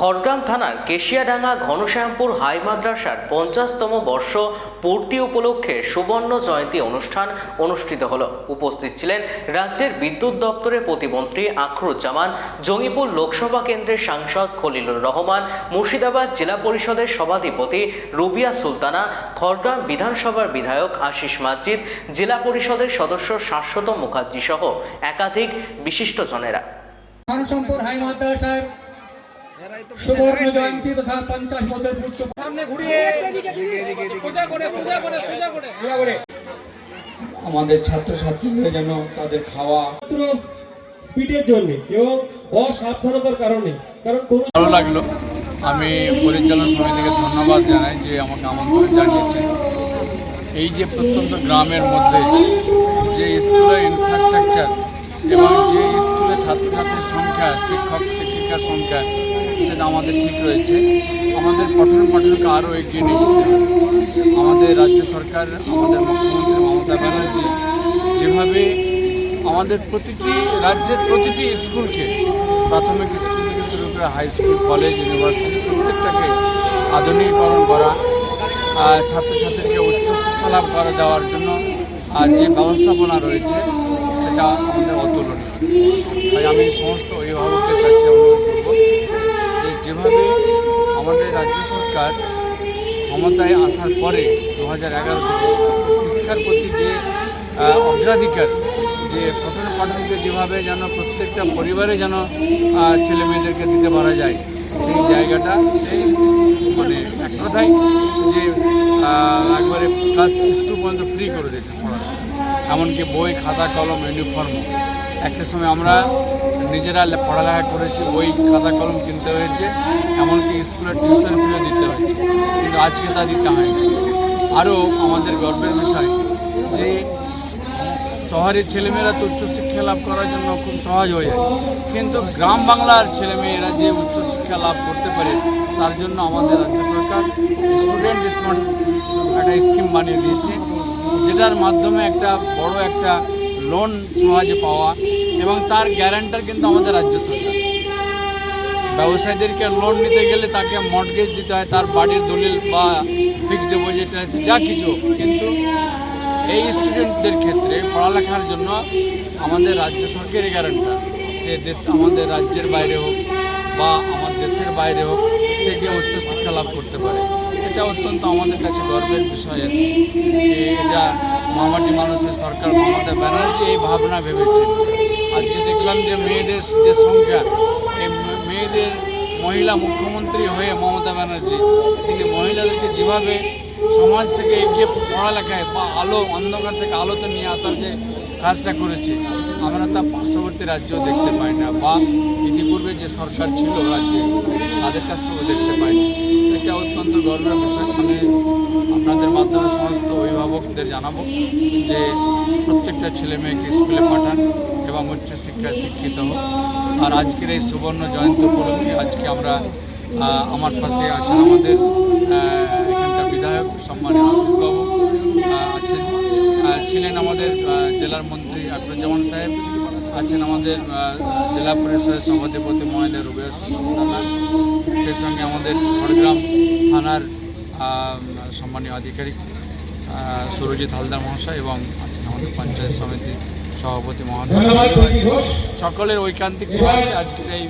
Khargram থানার Keshiadanga Ghanashyampur high মাদ্রাসার পঞ্চাশতম বর্ষ পূর্তি উপলক্ষে সুবর্ণ জয়ন্তী অনুষ্ঠান অনুষ্ঠিত হল। উপস্থিত ছিলেন রাজ্যের বিদ্যুৎ দপ্তরের প্রতিমন্ত্রী আখরুজ্জামান, জঙ্গিপুর লোকসভা কেন্দ্রের সাংসদ খলিলুর রহমান, মুর্শিদাবাদ জেলা পরিষদের সভাধিপতি রুবিয়া সুলতানা, খড়গ্রাম বিধানসভার বিধায়ক আশিস মাজিদ জেলা পরিষদের সদস্য শাশ্বত মুখার্জি সহ একাধিক বিশিষ্টজনেরা। হাই মাদ্রাসার সুবর্ণ জয়ন্তী তথা পঞ্চাশ বছর পূর্ত সামনে ঘুরিয়ে। সোজা করে সোজা করে সোজা করে। করে। আমাদের ছাত্রছাত্রীরা যেন তাদের খাওয়া স্পিডের জন্য এবং অসাবধানতার কারণে। কারণ কোনো ভালো লাগল। আমি পরিচালনা সমিতিকে ধন্যবাদ জানাই যে আমাকে আমন্ত্রণ জানিয়েছে এই যে প্রত্যন্ত গ্রামের মধ্যে সংখ্যা শিক্ষক, শিক্ষিকার সংখ্যা সেটা আমাদের ঠিক রয়েছে। আমাদের পঠন পাঠনকে আরও এগিয়ে নিয়ে আমাদের রাজ্য সরকার, আমাদের মুখ্যমন্ত্রী মমতা ব্যানার্জি যেভাবে আমাদের প্রতিটি রাজ্যের প্রতিটি স্কুলকে, প্রাথমিক স্কুল থেকে শুরু করে হাই স্কুল, কলেজ, ইউনিভার্সিটি প্রত্যেকটাকে আধুনিকীকরণ করা ছাত্রছাত্রীকে উচ্চশিক্ষা লাভ করা দেওয়ার জন্য যে ব্যবস্থাপনা রয়েছে সেটা আমাদের অতুলনীয়। তাই আমি সমস্ত অভিভাবকদের কাছে অনুরোধ করব যে যেভাবে আমাদের রাজ্য সরকার ক্ষমতায় আসার পরে দু হাজার এগারো থেকে শিক্ষার প্রতি যে অগ্রাধিকার, যে প্রথম পাঠনকে যেভাবে যেন প্রত্যেকটা পরিবারে যেন ছেলে মেয়েদেরকে দিতে পারা যায়, সেই জায়গাটা সেই মানে এক কথাই যে একবারে ক্লাস স্কুল পর্যন্ত ফ্রি করে দিয়েছে এমনকি বই, খাতা, কলম ইউনিফর্ম একটা সময় আমরা নিজেরা পড়ালেখা করেছি, বই, খাতা, কলম কিনতে হয়েছে, এমনকি স্কুলের টিউশন ফিও দিতে হয়েছে। কিন্তু আজকে তা দিতে হয়নি আরও আমাদের গর্বের বিষয় যে শহরের ছেলেমেয়েরা তো উচ্চশিক্ষা লাভ করার জন্য খুব সহজ হয়ে যায়। কিন্তু গ্রাম বাংলার ছেলেমেয়েরা যে উচ্চশিক্ষা লাভ করতে পারে, তার জন্য আমাদের রাজ্য সরকার স্টুডেন্ট স্মার্ট একটা স্কিম বানিয়ে দিয়েছে, যেটার মাধ্যমে একটা বড় একটা লোন সহজে পাওয়া এবং তার গ্যারান্টার কিন্তু আমাদের রাজ্য সরকার। ব্যবসায়ীদেরকে লোন নিতে গেলে তাকে মর্টগেজ দিতে হয়, তার বাড়ির দলিল বা ফিক্সড ডিপোজিট যা কিছু কিন্তু এই স্টুডেন্টদের ক্ষেত্রে পড়ালেখার জন্য আমাদের রাজ্য সরকারের গ্যারান্টার সে দেশ আমাদের রাজ্যের বাইরে হোক বা আমার দেশের বাইরে হোক, সে গিয়ে উচ্চশিক্ষা লাভ করতে পারে। এটা অত্যন্ত আমাদের কাছে গর্বের বিষয়। এটা মামাটি মানুষের সরকার মমতা ব্যানার্জি এই ভাবনা ভেবেছে। আজকে দেখলাম যে মেয়েদের যে সংখ্যা এই মেয়েদের মহিলা মুখ্যমন্ত্রী হয়ে মমতা ব্যানার্জি, তিনি মহিলাদেরকে যেভাবে সমাজ থেকে এগিয়ে পড়ালেখায় বা আলো, অন্ধকার থেকে আলোতে নিয়ে আসার যে কাজটা করেছে আমরা তা পার্শ্ববর্তী রাজ্যেও দেখতে পাই না বা ইতিপূর্বে যে সরকার ছিল রাজ্যে তাদের কাছ থেকেও দেখতে পাই না। এটা অত্যন্ত গর্বের বিষয়। আমি আপনাদের মাধ্যমে সমস্ত অভিভাবকদের জানাব যে প্রত্যেকটা ছেলে মেয়েকে স্কুলে পাঠান এবং উচ্চশিক্ষায় শিক্ষিত হোক। আর আজকের এই সুবর্ণ জয়ন্তী উপলক্ষে আজকে আমরা আমার পাশে আছেন আমাদের এখানকার বিধায়ক সম্মানীয় আহ, আছেন। ছিলেন আমাদের জেলার মন্ত্রী আকরুজ্জামান সাহেব আছেন আমাদের জেলা পরিষদের সভাধিপতি মহিলা রুবেশ সুলতানা সেই সঙ্গে আমাদের খড়গ্রাম থানার সম্মানীয় আধিকারিক সুরজিৎ হালদার মহাশয় এবং আছেন আমাদের পঞ্চায়েত সমিতির সভাপতি মহোদয় ধন্যবাদ প্রতীক ঘোষ। সকলের ঐকান্তিক আজকের এই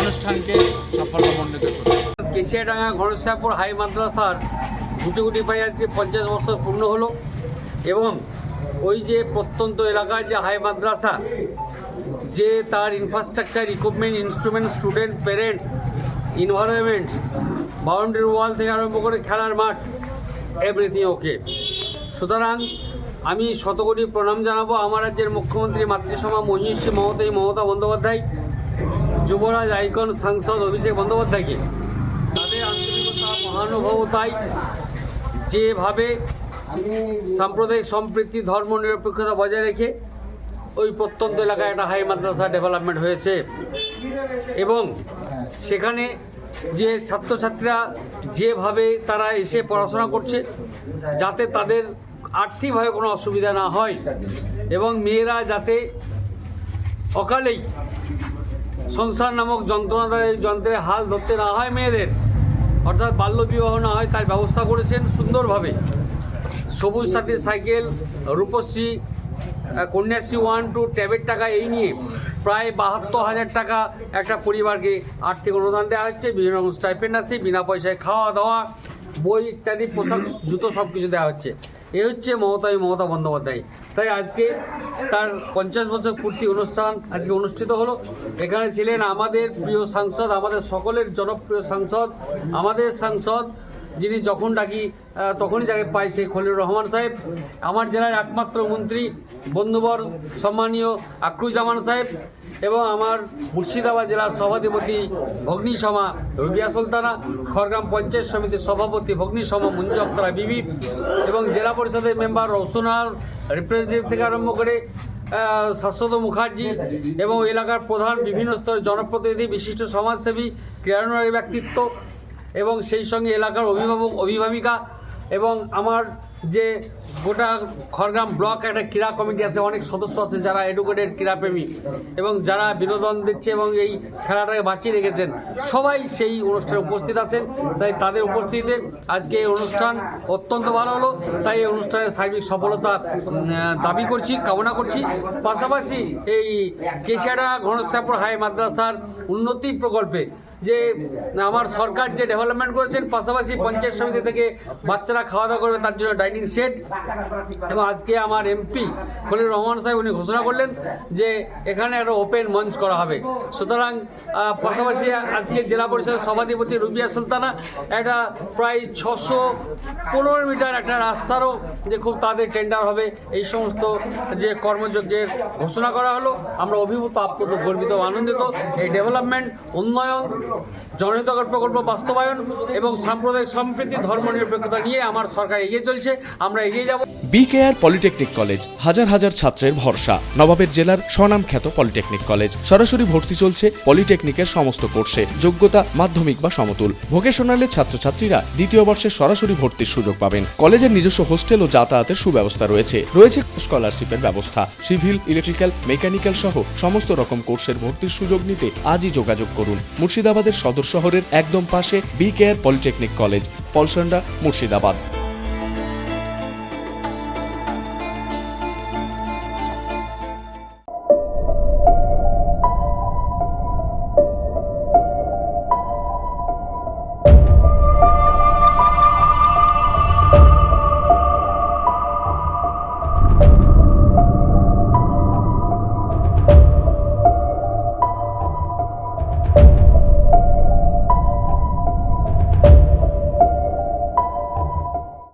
অনুষ্ঠানকে সাফল্যমণ্ডিত করে কেশিয়াডাঙ্গা ঘনশ্যামপুর হাই মাদ্রাসার গুটি গুটি পাই আজকে পঞ্চাশ বছর পূর্ণ হলো। এবং ওই যে প্রত্যন্ত এলাকার যে হাই মাদ্রাসা, যে তার infrastructure equipment instrument student parents environment boundary wall থেকে আরম্ভ করে খেলার মাঠ এভরিথিং ওকে সুতরাং আমি শতকোটি প্রণাম জানাব আমার রাজ্যের মুখ্যমন্ত্রী মাতৃসভা মহিষী মমতাই মমতা বন্দ্যোপাধ্যায়, যুবরাজ আইকন সাংসদ অভিষেক বন্দ্যোপাধ্যায়কে। তাদের আন্তরিকতা মহানুভবতায় যেভাবে সাম্প্রদায়িক সম্প্রীতি, ধর্ম, নিরপেক্ষতা বজায় রেখে ওই প্রত্যন্ত এলাকায় একটা হাই মাদ্রাসা ডেভেলপমেন্ট হয়েছে। এবং সেখানে যে ছাত্রছাত্রীরা যেভাবে তারা এসে পড়াশোনা করছে, যাতে তাদের আর্থিকভাবে কোনো অসুবিধা না হয় এবং মেয়েরা যাতে অকালেই সংসার নামক যন্ত্রণা এই যন্ত্রের হাল ধরতে না হয় মেয়েদের, অর্থাৎ বাল্যবিবাহ না হয় তার ব্যবস্থা করেছেন সুন্দরভাবে। Sabuj Sathi cycle, Rupashree Kanyashree one two ট্যাবের টাকা, এই নিয়ে প্রায় বাহাত্তর হাজার টাকা একটা পরিবারকে আর্থিক অনুদান দেওয়া হচ্ছে। বিভিন্ন রকম স্টাইপেন্ড আছে, বিনা পয়সায় খাওয়া, দাওয়া, বই ইত্যাদি, পোশাক, জুতো সব কিছু দেওয়া হচ্ছে। এ হচ্ছে মমতাই মমতা বন্দ্যোপাধ্যায়। তাই আজকে তার পঞ্চাশ বছর পূর্তি অনুষ্ঠান আজকে অনুষ্ঠিত হলো। এখানে ছিলেন আমাদের প্রিয় সাংসদ, আমাদের সকলের জনপ্রিয় সাংসদ, আমাদের সাংসদ যিনি যখন ডাকি তখনই যাকে পাই সেই খলিলুর রহমান সাহেব। আমার জেলার একমাত্র মন্ত্রী, বন্ধুবর, সম্মানীয় আকরুজ্জামান সাহেব এবং আমার মুর্শিদাবাদ জেলার সভাধিপতি ভগ্নিসমা রুবিয়া সুলতানা, খড়গ্রাম পঞ্চায়েত সমিতির সভাপতি ভগ্নিসমা মঞ্জু আক্তারা বিবি এবং জেলা পরিষদের মেম্বার রৌসুনার রিপ্রেজেন্টেটিভ থেকে আরম্ভ করে শাশ্বত মুখার্জি এবং এলাকার প্রধান বিভিন্ন স্তরের জনপ্রতিনিধি, বিশিষ্ট সমাজসেবী, ক্রীড়ানুরাগী ব্যক্তিত্ব এবং সেই সঙ্গে এলাকার অভিভাবক, অভিভাবিকা এবং আমার যে গোটা খড়গ্রাম ব্লক একটা ক্রীড়া কমিটি আছে, অনেক সদস্য আছে যারা এডুকেটেড ক্রীড়াপ্রেমী এবং যারা বিনোদন দিচ্ছে এবং এই খেলাটাকে বাঁচিয়ে রেখেছেন। সবাই সেই অনুষ্ঠানে উপস্থিত আছেন। তাই তাদের উপস্থিতিতে আজকে এই অনুষ্ঠান অত্যন্ত ভালো হলো। তাই এই অনুষ্ঠানের সার্বিক সফলতা দাবি করছি, কামনা করছি। পাশাপাশি এই কেশিয়াডা ঘনশ্যাপুর হাই মাদ্রাসার উন্নতি প্রকল্পে যে আমার সরকার যে ডেভেলপমেন্ট করেছেন, পাশাপাশি পঞ্চায়েত সমিতি থেকে বাচ্চারা খাওয়া দাওয়া করবে, তার জন্য ডাইনিং সেট এবং আজকে আমার এমপি খলিল রহমান সাহেব উনি ঘোষণা করলেন যে এখানে একটা ওপেন মঞ্চ করা হবে। সুতরাং পাশাপাশি আজকে জেলা পরিষদের সভাধিপতি রুবিয়া সুলতানা একটা প্রায় ছশো পনেরো মিটার একটা রাস্তারও যে খুব তাদের টেন্ডার হবে, এই সমস্ত যে কর্মযজ্ঞের ঘোষণা করা হলো। আমরা অভিভূত, আপ্লুত, গর্বিত, আনন্দিত। এই ডেভেলপমেন্ট উন্নয়ন জনহিতকর প্রকল্প বাস্তবায়ন এবং সাম্প্রদায়িক সম্প্রীতি, ধর্ম নিরপেক্ষতা নিয়ে আমার সরকার এগিয়ে চলছে। আমরা এগিয়ে যাব। বিকেআর পলিটেকনিক কলেজ হাজার হাজার ছাত্রের ভরসা। নবাবের জেলার স্বনামখ্যাত পলিটেকনিক কলেজ সরাসরি ভর্তি চলছে পলিটেকনিকের সমস্ত কোর্সে যোগ্যতা, মাধ্যমিক বা সমতুল। ভোকেশনালের ছাত্রছাত্রীরা দ্বিতীয় বর্ষে সরাসরি ভর্তির সুযোগ পাবেন। কলেজের নিজস্ব হোস্টেল ও যাতায়াতের সুব্যবস্থা রয়েছে। রয়েছে স্কলারশিপের ব্যবস্থা। সিভিল ইলেকট্রিক্যাল মেকানিক্যাল সহ সমস্ত রকম কোর্সের ভর্তির সুযোগ নিতে আজই যোগাযোগ করুন। মুর্শিদাবাদের সদর শহরের একদম পাশে B care polytechnic college Palsanda Murshidabad.